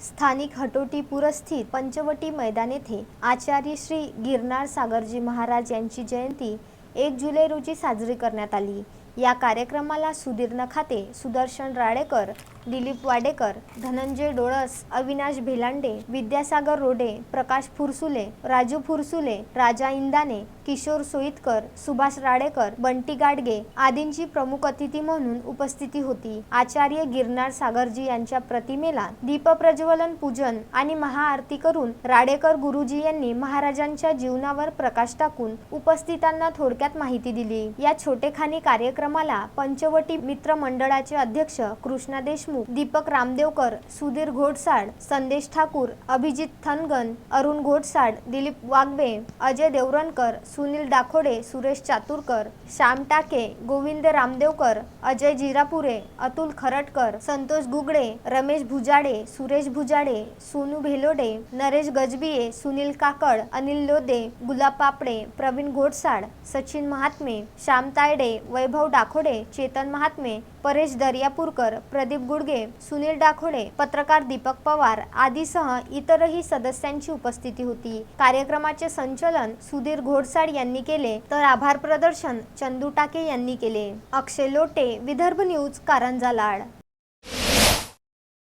स्थानिक हटोटीपूरस्थित पंचवटी मैदान येथे आचार्य श्री गिरनार सागरजी महाराज यांची जयंती एक जुलै रोजी साजरी करण्यात आली. या कार्यक्रमाला सुधीर नखाते सुदर्शन राडेकर दिलीप वाडेकर धनंजय डोळस अविनाश भेलांडे विद्यासागर रोडे प्रकाश फुरसुले राजू फुरसुले राजा इंदाने किशोर सोईतकर सुभाष राडेकर बंटी गाडगे आदींची प्रमुख अतिथी म्हणून उपस्थिती होती. आचार्य गिरनार सागरजी यांच्या प्रतिमेला दीपप्रज्वलन पूजन आणि महाआरती करून राडेकर गुरुजी यांनी महाराजांच्या जीवनावर प्रकाश टाकून उपस्थितांना थोडक्यात माहिती दिली. या छोटेखानी कार्यक्रमाला पंचवटी मित्र मंडळाचे अध्यक्ष कृष्णा देशमुख दीपक रामदेवकर सुधीर घोडसाड संदेश ठाकूर अभिजित थनगन अरुण घोडसाड दिलीप वागबे अजय देवरणकर सुनील दाखोडे सुरेश चातुरकर श्याम टाके गोविंद रामदेवकर अजय जिरापुरे अतुल खरटकर संतोष गुगडे रमेश भुजाडे सुरेश भुजाडे सोनू भेलोडे नरेश गजबिये सुनील काकड अनिल लोदे गुलाब पापडे प्रवीण घोडसाड सचिन महात्मे श्याम तायडे वैभव डाखोडे चेतन महात्मे परेश दर्यापूरकर प्रदीप गुडगे सुनील डाखोडे पत्रकार दीपक पवार आदीसह इतरही सदस्यांची उपस्थिती होती. कार्यक्रमाचे संचलन सुधीर घोडसाड यांनी केले तर आभार प्रदर्शन चंदू टाके यांनी केले. अक्षय लोटे विदर्भ न्यूज कारंजा लाड.